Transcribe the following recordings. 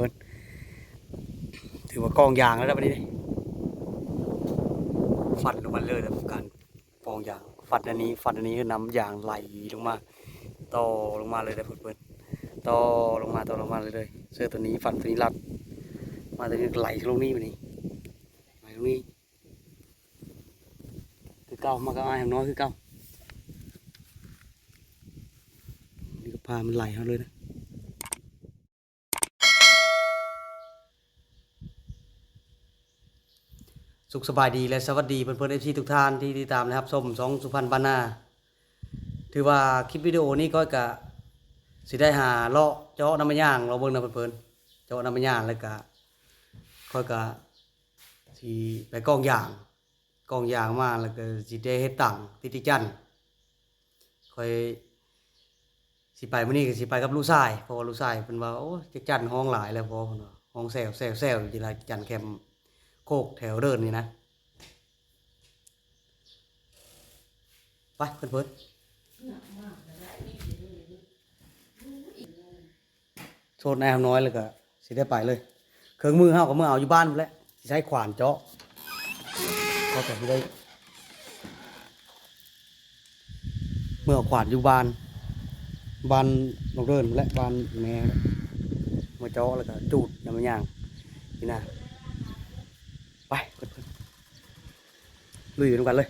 พื่นถือว่ากองยางแล้วนะวันนี้ฟันลงมาเลยนะการกองยางฟันอันนี้ฟันอันนี้คือน้ำยางไหลลงมาต่อลงมาเลยนะเพื่อนๆต่อลงมาต่อลงมาเลยเลยเสื้อตัวนี้ฟันตัวนี้รัด มาตัวนี้ไหลลงนี่วันนี้ไหลลงนี่คือเก่ามากก็อายอย่างน้อยคือเก่านี่ก็พามันไหลเขาเลยนะ สุขสบายดีและสวัสดีเพื่อนเพื่อนเอฟซีทุกท่านที่ติดตามนะครับส้มสองสุพรรณบานนาถือว่าคลิปวิดีโอนี้ก็กะสิได้หาเลาะเจาะน้ำมันย่างเราเบิ่งนะเพื่อนเจาะน้ำมันย่างแล้วก็ค่อยกะสิไปกองยางกองยางมาแล้วก็สิได้เฮ็ดตังติดติจันทร์ค่อยสิไปมื้อนี้ก็สิไปกับลูกชายเพราะว่าลูกชายเพิ่นว่าโอ้จักจันทร์ห้องหลายแล้วพอเพิ่นว่าห้องแซวแซวแซวอยู่ที่ละจันทร์แคมป์ โคกแถวเดินนี่นะ ไปเพื่อนเพื่อนโซนนายทำน้อยเลยก็สิได้ไปเลย เครื่องมือเฮากับมือเอาอยู่บ้านหมดแล้วใช้ขวานเจาะก็แต่ที่ได้เมื่อขวานอยู่บ้านบ้านนกเดินและบ้านแม่มาเจาะแล้วก็จูดน้ำมันยางนี่นะ ไปเพื่อนลุยไปด้วยกันเลย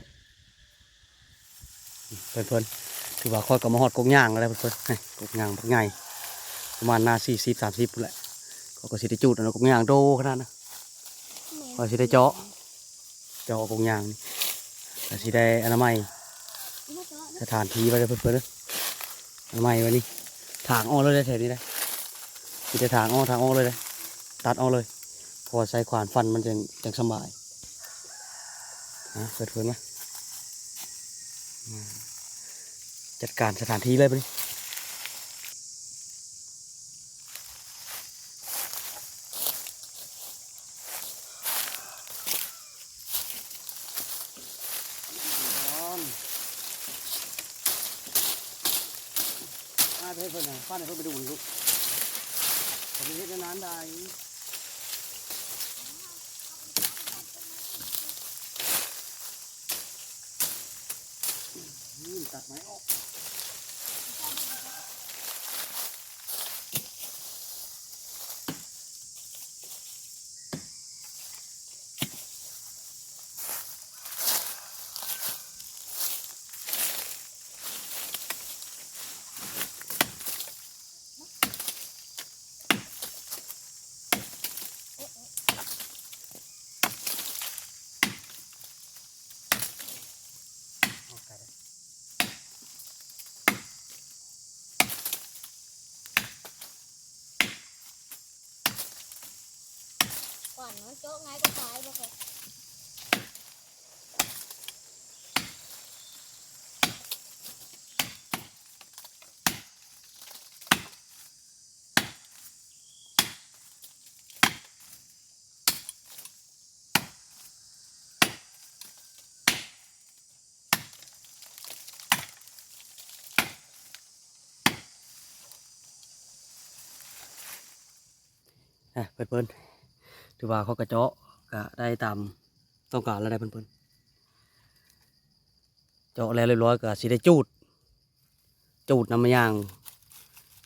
เพื่อนๆถือว่าคอยกับมาหอดกงย่างอะไรเพื่อนๆให้กงย่างพักไงประมาณหนาสี่สิบสามสิบแหละก็สิได้จูดนะกงย่างโดขนาดนะเขาสิได้เจาะเจาะกงย่างก็สิได้อนามัยสถานที่ไปเลยเพื่อนๆเด้อนามัยไวันนี้ถางอ้อเลยได้แถวนี้ได้สิได้ถางอ้อถางอ้อเลยได้ตัดอ้อเลย พอใส่ขวานฟันมันจะจังสบายนะเปิดเพื่อนไหมจัดการสถานที่เลยไปดิ มาเพื่อนเพื่อนนะป้าเนี่ยเพื่อนไปดูลูกผมไปเห็นในนั้นได้ นี่ ตัดไม้ออก ก่อนมันโจ๊กไงก็ตายบ่เคยอะเพื่อนๆ ถือว่าเขากระเจาะก็ได้ตามต้องการแล้วได้เพื่อนๆเจาะแล้วเรียบร้อยก็สิได้จูด จูดน้ำมันยาง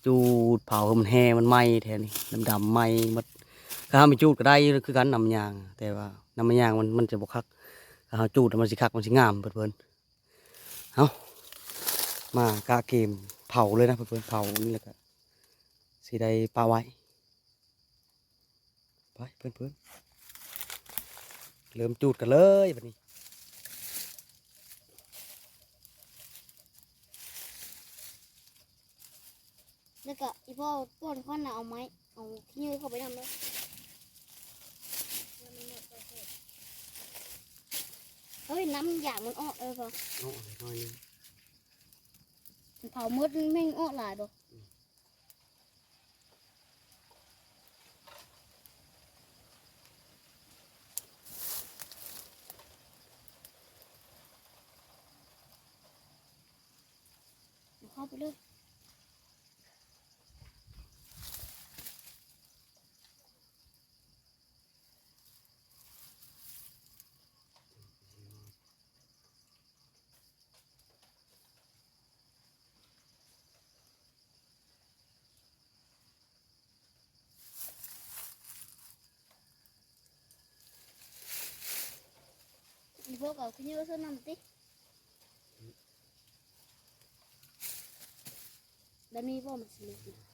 จูดเผาให้มันแห้มันไหม้แทนนี่ดำๆไหม้หมดถ้าไม่จูดก็ได้คือกันน้ำมันยาง แต่ว่าน้ำมันยางมันมันจะบกคักถ้าเราจูดแล้วมันสิคักมันสิงามเพื่อนๆเอามากะเกมเผาเลยนะเพื่อนๆเผานี่แหละก็สิได้ปลาไว้ เพื่อนเพื่อนๆเริ่มจูดกันเลยวันนี้แล้วก็อีพ่อป้อนข้อนน่ะเอาไม้เอาที่ยื้อเข้าไปทำเลยเฮ้ยน้ำอย่างมันออกเออพอโอ้ยน้อยนึงมันเผามืดมันแม่งออกหลายดอก เลย你报告，今天我说哪么的？ แบบนี้พ่อมันสิลุกนะ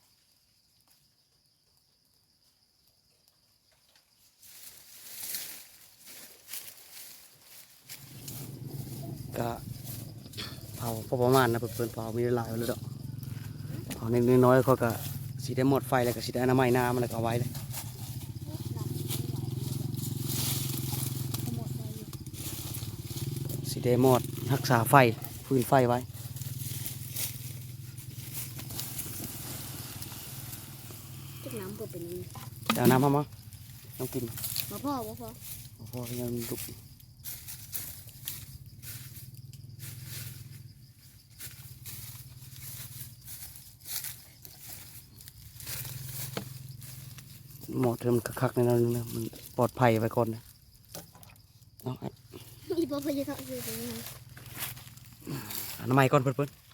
ก็เผาพอประมาณนะเพิ่นเผามีหลายไว้แล้วดอกเผานิดๆน้อยเขาก็สิได้หมดไฟแล้วก็สิได้นามัยน้ำมันแล้วก็เอาไว้เลยหนักไม่ไวเลยสิได้หมดรักษาไฟฟื้นไฟไว้ จุก น้ำเปิดเป็นยังไงจะเอาน้ำมามั้งต้องกินมาพ่อมาพ่อพอยังลุกหมดเริ่มคักๆในนั้นนะมันปลอดภัยไว้ก่อนนะเอาอัดอีพ่อพยาธาคือเป็นยังไงอนามัยก่อนเพิ่นๆ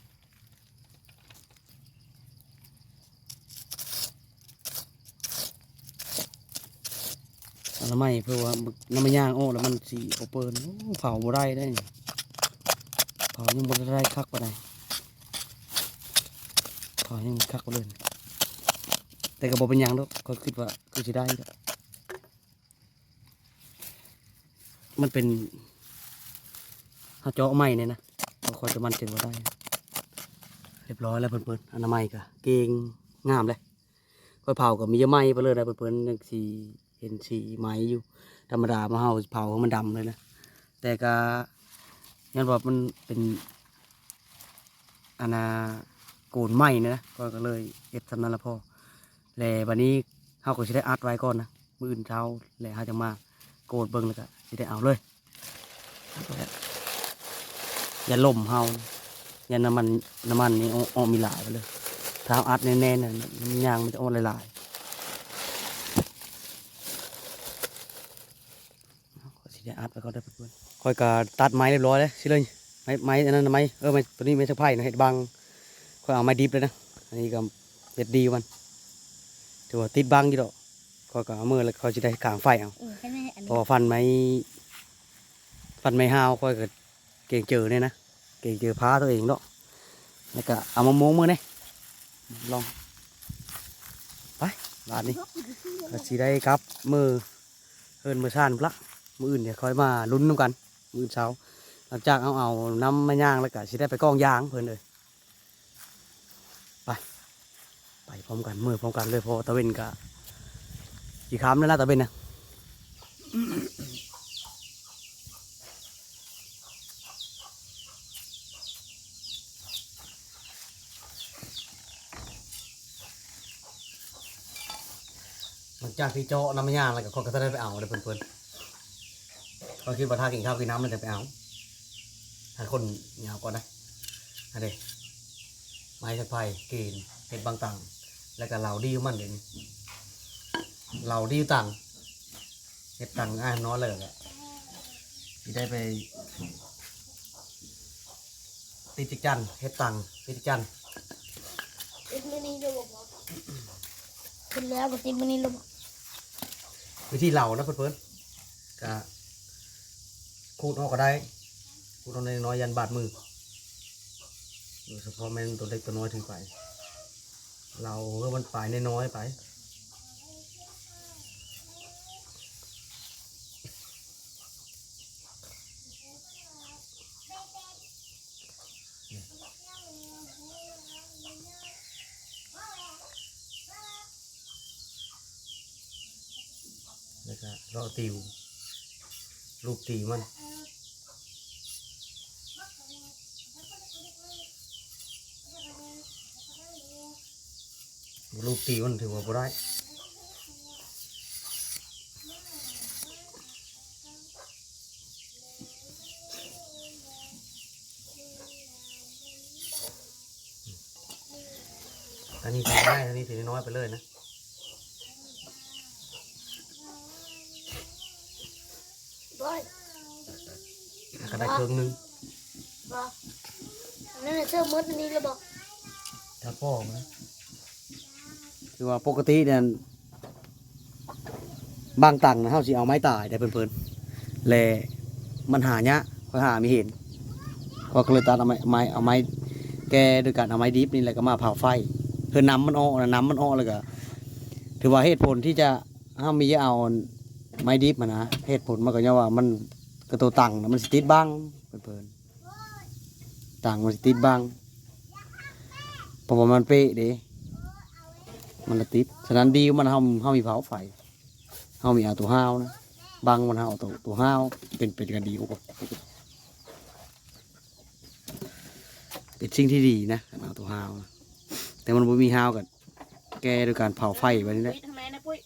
อนามัยเพื่อว่ามึกน้ำมันย่างโอ้แล้วมันสีโอเปิลเผาบ่ได้ได้เผายังบ่ได้คักปานใดเผายังคักบ่เลยแต่ก็บ่เป็นยังดอกก็คิดว่าคือสิได้ดอกมันเป็นเฮาเจาะไม้เนี่ยนะบ่ค่อยจะมันเจ็บบ่ได้ เรียบร้อยแล้วเพิ่นๆอนามัยก็เก่งงามเลยค่อยเผาก็มีเยอะไหม้ไปเลยนะเพิ่นๆยังสี เห็นสีไหม้อยู่ ธรรมดามาเฮาเผาให้มันดำเลยนะแต่ก็ยันว่ามันเป็นอานาโกนไหมนะก็ก็เลยเอ็ดสำนันละพอแล้ววันนี้เฮาก็สิได้อัดไว้ก่อนนะมื้ออื่นเช้าแล้วเฮาจะมาโกดเบิ่งแล้วก็สิได้เอาเลยอย่าล่มเฮาอย่าน้ำมันน้ำมันนี่ออมีหลายไปเลยถ้าอัดแน่ๆน่ะน้ำยางมันจะเอาหลายๆ เอาก็สิได้อัดไว้ก่อนได้อเพื่อนๆค่อยก็ตัดไม้เรียบร้อยแล้วสิเลยไม้ไม้อันนั้นนะไม้เออไม้ตัวนี้ไม้ตะไคร่นะเห็ดบังค่อยเอาไม้ดิบเลยนะอันนี้ก็เด็ดดีมันถือว่าติดบังอยู่ดอกก็ก็เอามือแล้วเขาจะได้กลางไฟเอาเออแค่นี้อันเพนี้อฟันไม้ฟันไม้ห้าวค่อยก็เก่งเจอเนี่ยนะเก่งเจอพ้าตัวเองเนาะแล้วก็เอามาโม้มือเนี่ยลองไปบาทนี้ก็สิได้ครับมือเฮินมือซ่านพละ มืออื่นเดี๋ยวค่อยมาลุ้นน้ำกัน มืออื่นเช้า หลังจากเอาเอาน้ำมาย่างแล้วก็สิได้ไปกองยางเพิ่นเลยไปไปพร้อมกันมือพร้อมกันเลยเพอตะเวนกะกี่คำแล้วนะตะเวนนะหลังจากที่เจาะน้ำมันย่างแล้วก็คนก็จะได้ไปเอาเลยเพื่อนๆ เขาคิดว่าถ้ากินข้าวกินน้ำมันจะไปเอาถ้าคนเหนียวก่อนนะอันนี้ไม้ตะไคร้กินเห็ดบางตังแล้วก็เหล่าดีของมันเดี๋ยวนี้เหล่าดีตังเฮ็ดตังอ่านน้อยเลยแหละที่ได้ไปติดจิกจันเฮ็ดตังติดจิกจันติดมือนี้เลยบอกขึ้นแล้วก็ติดมือนี้เลยบอกวิธีเหล่านะเพื่อนๆก็ ขูดออกก็ได้ขูดเอาน้อยยันบาดมือโดยเฉพาะแม่นตัวเล็กตัวน้อยถึงไป เราเพื่อมันปลายน้อยไปแล้วก็เราติว ลูกตีมัน ตีมันถือว่าบ่ได้อันนี้ถือได้อันนี้ถือน้อยไปเลยนะบอยแล้วก็ได้เครื่องหนึงบอกนั่นน่ะเสื้อมดอันนี้เลยบอกถ้าพ่อนะ คือว่าปกติเนี่ยบางตังนะเฮาสิเอาไม้ตายได้เพิ่นๆแลมันหาเนี้ยคอยหาไม่เห็นก็เลยตัดเอาไม้ไม้เอาไม้แกโดยการเอาไม้ดิบนี่แหละก็มาเผาไฟเพื่อน้ำมันออกนะน้ำมันออกเลยก็ถือว่าเหตุผลที่จะห้ามมีเอาไม้ดิบมานะเหตุผลมันก็เนี่ยว่ามันกระตัวตังนะมันสติดบ้างเพิ่นๆตังมันสติดบ้างเพราะว่ามันเป๊ะเด้ มันละติดฉะนั้นดีกว่ามันเฮาเฮามีเผาไฟเฮามีเอาตัวห้าวนะบางมันเฮาเอาตัวตัวห้าวเป็นเป็นกันดีกว่าเป็นสิ่งที่ดีนะการเอาตัวห้าวนะแต่มันบ่มีห้าวกับแก้โดยการเผาไฟไว้นี่แหละบิดทำไมนะปุ้ย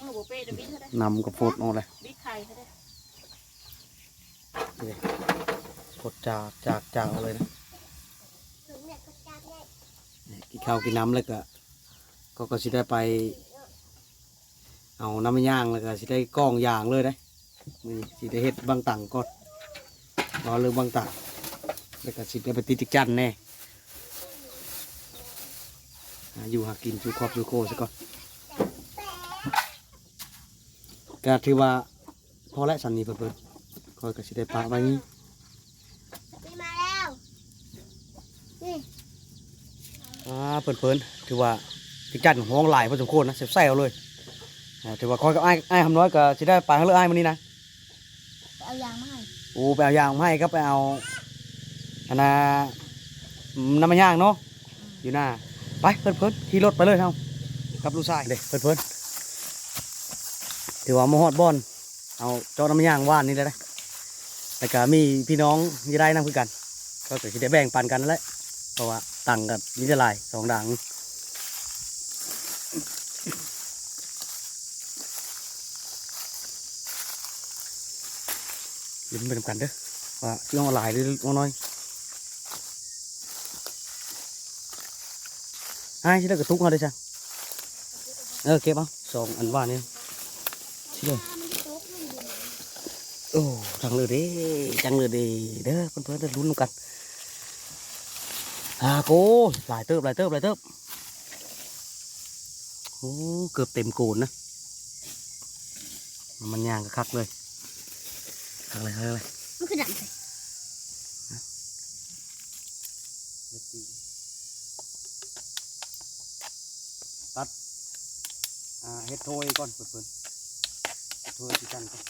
มึงบอกเป้จะบิดเท่าไดนำกับโพดออกเลยบิดไข่เท่าไดโพดจากจากจากเอาเลยนะนี่กินข้าวกินน้ำแล้วก็ ก็ก็สิได้ไป เอาน้ำมันย่างแล้วก็สิได้กล้องย่างเลยได้มือนี้สิได้เฮ็ดบางตังก่อนรอเรื่องบางตังแล้วก็สิได้ไปติดจิกจันแน่หาอยู่หากินสู่ครอบสู่โคซะก่อนก็ถือว่าพอและสันนี้เพิ่นๆคอยก็สิได้ปะไว้นี้ปีมาแล้วนี่อ่าเพิ่นเพิ่นๆถือว่า จิกจันห้องหลายพอสมควรนะเสียบแซวเลยอ่าถือว่าคอยกับไอ้ไอ้ายคำน้อยก็สิได้ไปให้เลือไอ้ายมื้อนี้นะเอายางมาให้โอ้ไปเอายางมาให้ก็ไปเอาอันน่ะน้ำมันย่างเนาะอยู่หน้าไปเพิ่นเพิ่นขี่รถไปเลยเฮากับลูกชายเด็กเพิ่นเพิ่นถือว่ามาฮอดบอนเอาเจอน้ำมันย่างว่านนี่เลยนะแต่ก็มีพี่น้องยี่ได้นั่งคือกัน ก็จะได้แบ่งปันกันนั่นแหละเพราะว่าตังกับนิจลายสองดัง ลิ้นไปทำกันเด้อว่าเรื่องออนไลน์หรือว่าน้อยไอ้ที่ได้กระตุกมาได้จ้ะเออเก็บเอาสองอันว่านี่ที่เลยโอ้จังเลยเด้จังเลยเด้เด้อเพื่อนๆได้ลุ้นกันอาโกหลายเติบหลายเติบ หลายเติบโอ้เกือบเต็มโกนนะมันย่างกระคักเลยคักเลยคักเลยมันคือดำใส่ตัดอ่าเฮ็ดโทยก่อนเพิ่นๆเฮ็ดโทยที่กันก่อน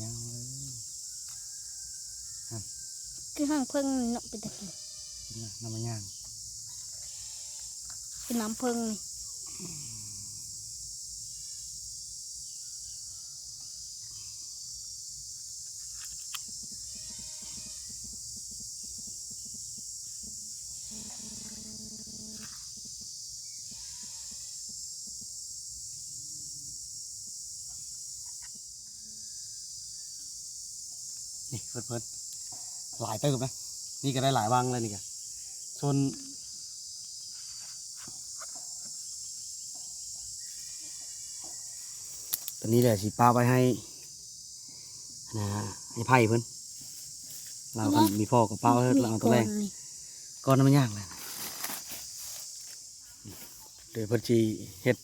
ยาวเลยคือห้างเพิ่งเนาะเป็นตะกี้กินนะน้ำมันย่าง น้ำพิ่งนี่นี่เพิ่นๆหลายเติบนะนี่ก็ได้หลายวังเลยนี่ก็ส่วน ตอนนี้แหละสิป้าไปให้นะให้ไผ่เพิ่นเราคันมีพ่อกับป้าเฮ็ดเราเอาตัวแรกนี่ก้อนน้ำมันยากเลยเดี๋ยวเพิ่นจีเฮ็ด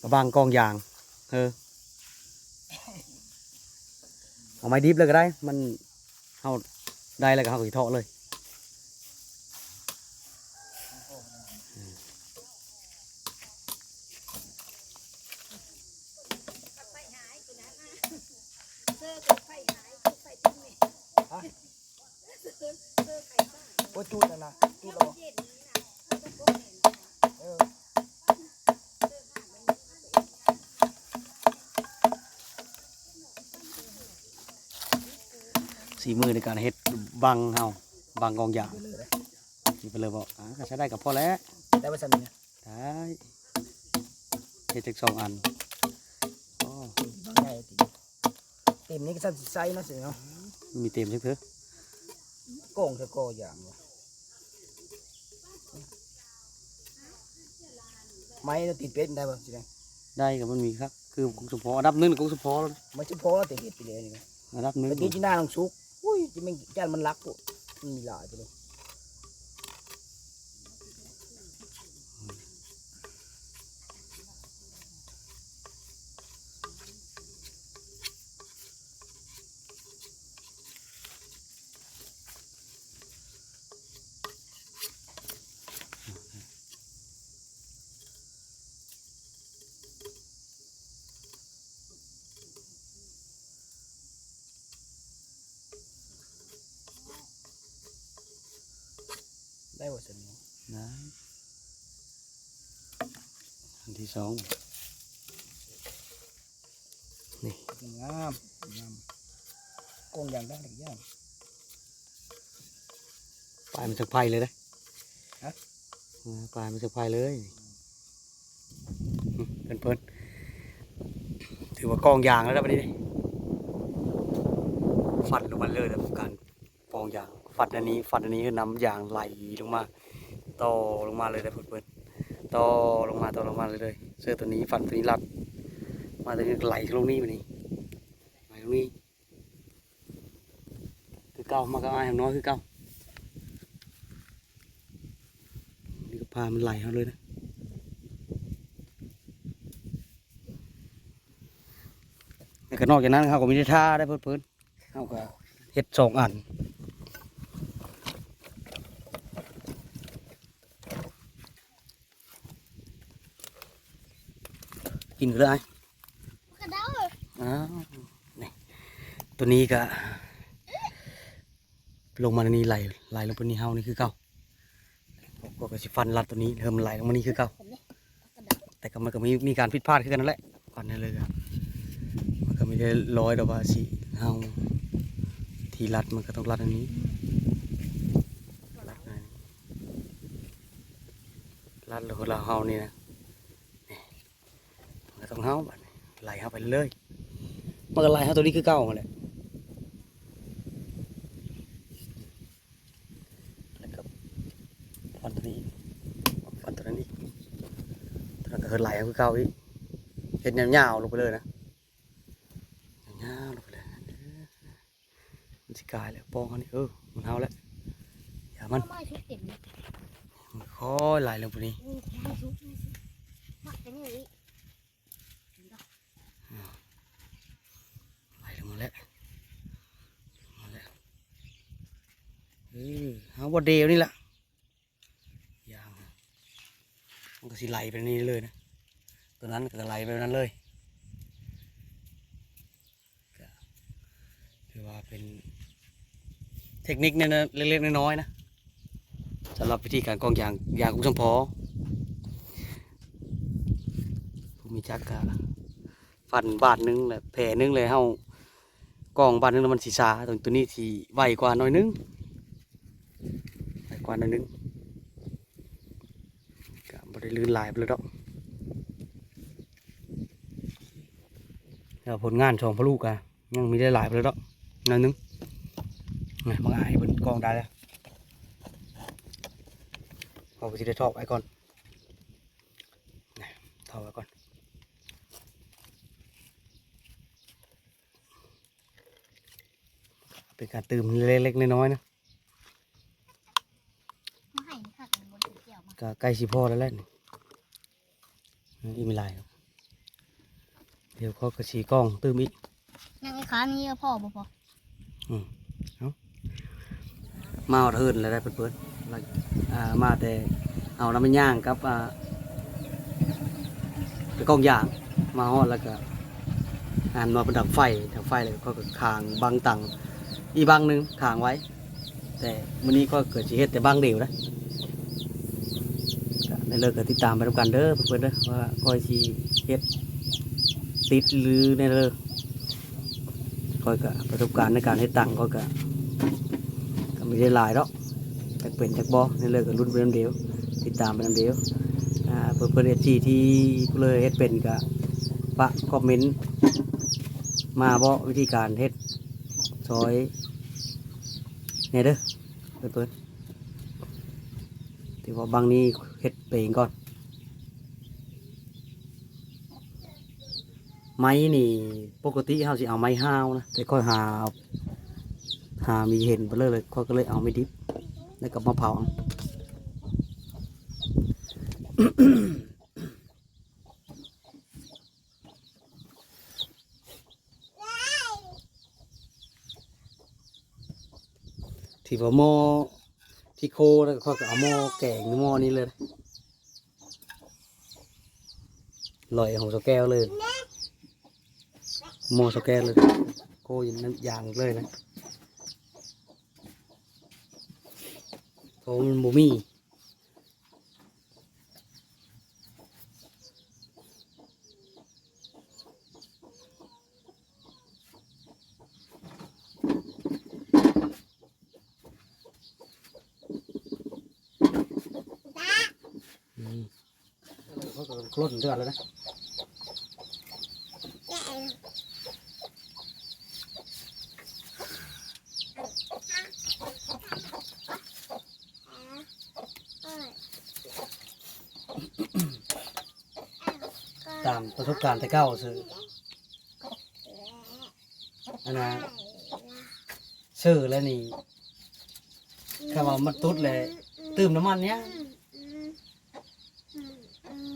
กระบางกองยางเออเอาไม้ดิบเลยก็ได้ มันเอาได้แล้วก็เอาอีเทาะเลย โอ้จุดนะจุดแล้วเออสีมือในการเฮ็ดบังเฮาบังกองยางสิไปเลยบอกอ่าก็ใช้ได้กับพ่อแล้วได้ว่าสนิทนะได้เฮ็ดจักสองอันอ๋อบางใหญ่ติเต็มนี้ก็สั่นสิไซเนาะสิเนาะ มีเต็มจังเถอะโก่งเธอโกอย่างวะไม้เราติดเป็ดได้ป่ะสิเนี่ยได้กับมันมีครับ คือกุ้งสมพออันดับหนึ่งกุ้งสมพอแล้วนะมันจะพอแต่เห็ดไปเลยนี่นะอันดับหนึ่งไปติดที่หน้าลงซุกอุ้ยจะไม่จานมันรักปุ๊มันมีหลายไปเลย ได้บ่สนิท นะอันที่ สองนี่งามงามกงอย่างได้หลายอย่างปลายมันจากไผ่เลยนะฮะอ่าปลายมันจากไผ่เลยอืมเพิ่นเพิ่นถือว่ากองยางแล้วนะวันนี้นี่ฟันลงมาเลยนะการปองยางฟันอันนี้ฟันอันนี้คือนำยางไหลลงมาต่อลงมาเลยนะเพิ่นเพิ่น ต่อลงมาต่อลงมาเลยเลยเสื้อตัวนี้ฟันตัวนี้รัด มาตัวนี้ไหลลงนี่มานี่ไหลลงนี่คือเก่ามากก็อายองน้อยคือเก่านี่ก็พามันไหลเขาเลยนะแล้วก็นอกจากนั้นเขาก็มีได้ท่าได้เพิ่นๆเขาก็เฮ็ดสองอัน กินก็ได้กระเด้าอ้าวนี่ตัวนี้ก็ลงมาในนี้ไหลไหลลงไปนี่เฮานี่คือเก่าก็ก็สิฟันรัดตัวนี้เริ่มไหลลงมานี่คือเก่าผมเนี่ยกระเด้าแต่ก็มันก็มีมีการผิดพลาดขึ้นกันนั่นแหละก่อนนั่นเลยครับมันก็ไม่ได้ร้อยดอกว่าสิเฮาทีรัดมันก็ต้องรัดอันนี้รัดอันนี้รัดแล้วก็เราเฮานี่นะนี่มันก็ต้อง เฮาบัดนี้ไหลเฮาไปเลยมันก็ไหลเฮาตัวนี้คือเก่ามาแหละแล้วก็ฟันตัวนี้ฟันตัวนั้นอีกตอนนั้นก็คือไหลเอาคือเก่าอีกเห็นยาวๆลงไปเลยนะยาวๆลงไปเลยมันสิกลายแล้วปองเขานี่เออมันเอาแล้วอย่ามันไม่ชุดเต็มเลยมันค่อยไหลลงไปนี่ อืมไม่ชุดไม่ชุดมาเป็นอย่างนี้ ไหลลงมาแล้วมาแล้วเออ เอาบดเดียวนี่แหละยาวมันก็สิไหลไปนี่เลยนะตัวนั้นก็ไหลไปนั้นเลยก็ถือว่าเป็นเทคนิคเนี่ยนะเล็กๆน้อยๆนะสำหรับวิธีการกองยางยางกุ้งสมพอผู้มีจักกะฟันบาทนึงแหละแผลนึงเลยเฮากองบาทนึงแล้วมันสีสาตรงตัวนี้สีไวกว่าน่อยนึง กว่าน่อยนึงก็บ่ได้ลื่นลายไปเลยดอกแล้วผลงานชองพระลูกอะยังมีได้หลายไปเลยดอกหน่อยนึงไงบางอายบนกองได้แล้วเอาไปที่ได้ทอกไว้ก่อนทอกไว้ก่อนเป็นการตื่มเล็กๆน้อยๆนะ มาให้ค่ะกันบนเกี่ยวมาก็ใกล้สิพ่อแล้วแหละนี่อีมีลายครับเดี๋ยวเขากระสีกล้องตื่มอีกยังไงขามีพ่อบ่พอมาเอาเทินแล้วได้เพื่อนๆแล้วอ่ามาแต่เอาน้ำมันย่างกับอ่าไปกล้องยางมาฮอดแล้วก็อ่านมาเป็นดับไฟดับไฟแล้วก็คางบังตังอีบังหนึ่งคางไว้ แต่มื้อนี้ก็เกิดสิเฮ็ดแต่บังเดียวนะ ก็ได้เลิกก็ติดตามไปด้วยกันเด้อเพื่อนๆเด้อว่าคอยสิเฮ็ดติดหรือในเลิกคอยก็ประสบการณ์ในการเฮ็ดตังก็ก็ก็ไม่ได้หลายหรอกจากเป็นจากบอในเลยก็รุ่นเป็นเดียว ติดตามเป็นเดียวเพื่อนเพื่อนเอจีที่เลยเฮ็ดเป็นก็ปะคอมเมนต์มาบ่วิธีการเฮ็ดซอยเนี่ยเด้อเพื่อนเพื่อน ที่ว่าบางนี้เฮ็ดไปเองก่อน ไม้นี่ปกติเขาสิเอาไม้ห้าวนะ แต่ค่อยหา หามีเห็นไปเลยเลยเขาก็เลยเอาไม่ดิบ แล้วก็มาเผาที่ว่าหม้อ ที่โคแล้วก็เขาก็เอาหม้อแกงหม้อนี้เลยลอยของสแก้วเลยหม้อสแก้วเลย โคอยินน้ำยางเลยนะโคมันบ่มีอืมเขา ก็กล้นเดือดแล้วนะตามประสบการณ์แต่เก้าซื้ออันนะซื้อแล้วนี่คำว่ามันตุดเลยเติมน้ำมันเนี้ย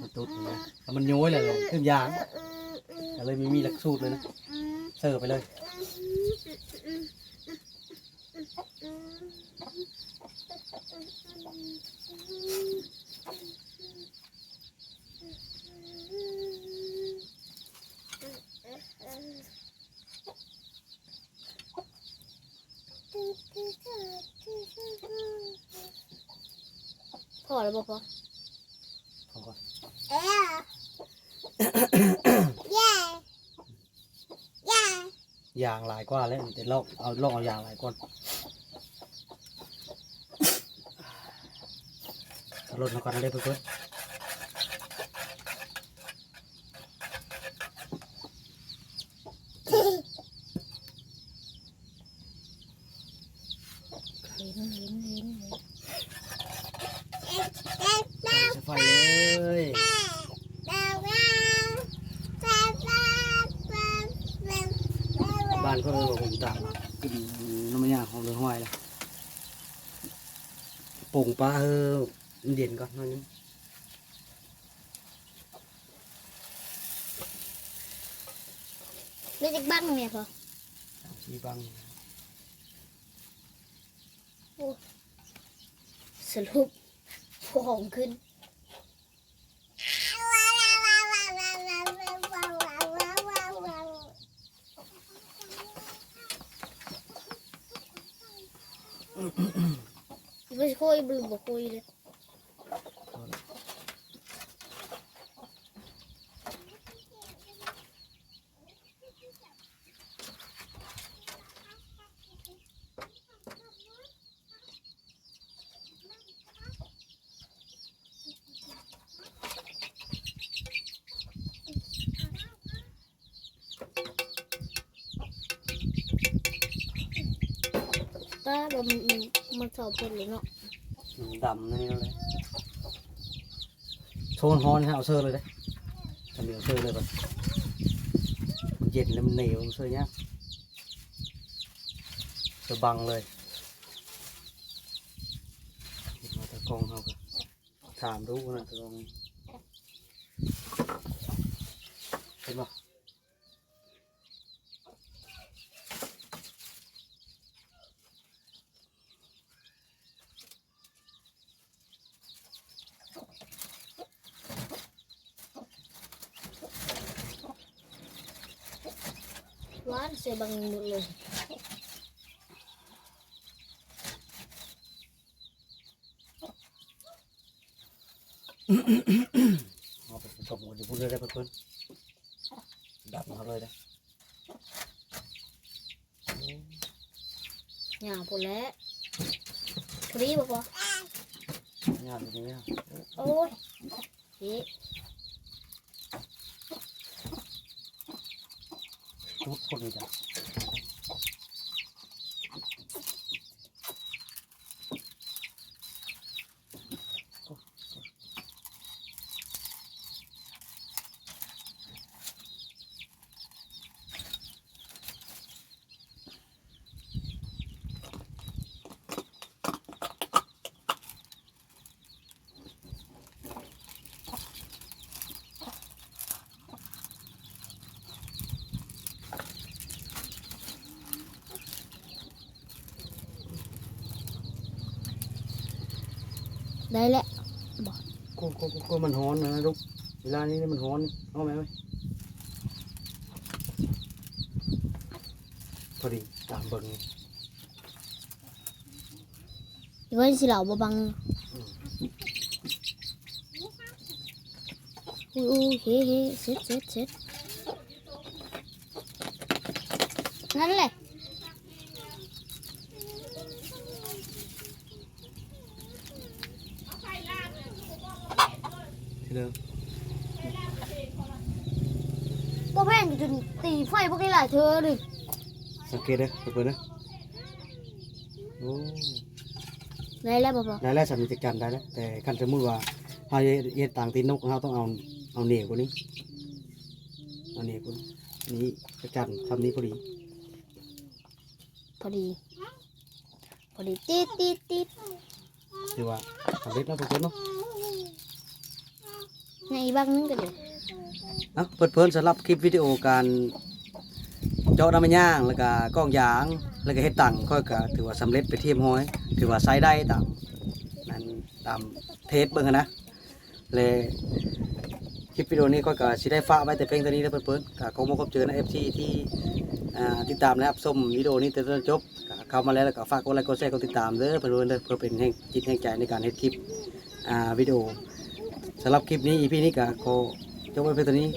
มันตุดนะถ้า มันย้อยเลยเลยเติมยางก็เลยไม่มีหลักสูตรเลยนะเสิร์ฟไปเลยพอแล้วบ่พอพอก่อน เอ้ยย่ย่าย ยางหลายกว่าแล้วแต่ลอกเอาลอกเอายางหลายก้อนรถมาก่อนเลยเพื่อน เห็นเห็นเห็น ๆไฟเลย บ้านก็เลยบอกผมตามกินน้ำมันยาของเรือห้อยเลย ปรุงปลาเออมันเด่นก่อนหน่อยนึงนี่จะบ้างเนี่ยพอชีบังสรุปพอของขึ้นไม่ ค่อยบ ลูบคุยเลยป้าแบบมันมันสอบคนเลยเนาะดำนี่เลยโซนฮอนให้เอาเสื้อเลยเด้ทำเดี๋ยวเสื้อเลยก่อนเย็นแล้วมันเหนียวเสื้อเนี้ยเสื้อบังเลยเห็นว่าตะกองเขาก็ถามรู้นะตะกองเห็นปะ หวานเสียบังหมดเลย เอาไปผสมกันอยู่พูดเลยได้เพื่อนๆดับเขาเลยนะหยาพอแล้วพอดีบ่พองานอย่างนี้นะโอ้ยเฮ้ทุกคนเลยจ้ะ ได้แล้วกูกูกูกูมันฮ้อนนะลูกเวลานี้มันฮ้อนเอาไหมเว้ยพอดีตามเบิ่งอีวันสิเหล่าบ่บังอู้อู้เฮ้เฮ้เซ็ตเซ็ตเซ็ตนั่นแหละ ที่เดิม บ่แพงจนตีไฟพวกนี้หลาย เธอเลยสังเกตเด้อเปิดเด้อโอ้ได้แล้วบ่พอได้แล้วสามีจัดการได้แล้วแต่คันสมมุติว่าเฮาเฮ็ดต่างตีนนกเฮาต้องเอาเอาเหนียวกว่านี้เอาเหนียวกว่านี้นี่จัดการทำนี้พอดีพอดีพอดีติดติดติดถือว่าสำเร็จแล้วเพิ่นเนาะในบ้างนึงก็เดี๋ยวเนาะเพิ่นๆสำหรับคลิปวิดีโอการ เจาะน้ำมันย่างแล้วก็กล้องยาง แล้วก็เฮ็ดตังก็ก็ถือว่าสำเร็จไปเทียมห้อย ถือว่าใช้ได้ตามนั้นตามเทสเบิ่งนะเลยคลิปวิดีโอนี้ก็ก็สิได้ฝากไว้แต่เพียงเท่านี้แล้วเพิ่นๆก็ขอมาพบเจอใน FC ที่อ่ติดตามและรับชมวิดีโอนี้จนจบเข้ามาแล้วแล้วก็ฝากกดไลค์กดแชร์กดติดตามเด้อเพิ่อนๆเด้อเพื่อเป็นแห่งจิตแห่งใจในการเฮ็ดคลิปวิดีโอสำหรับคลิปนี้ EP นี้ก็ขอจบไว้เพียงเท่านี้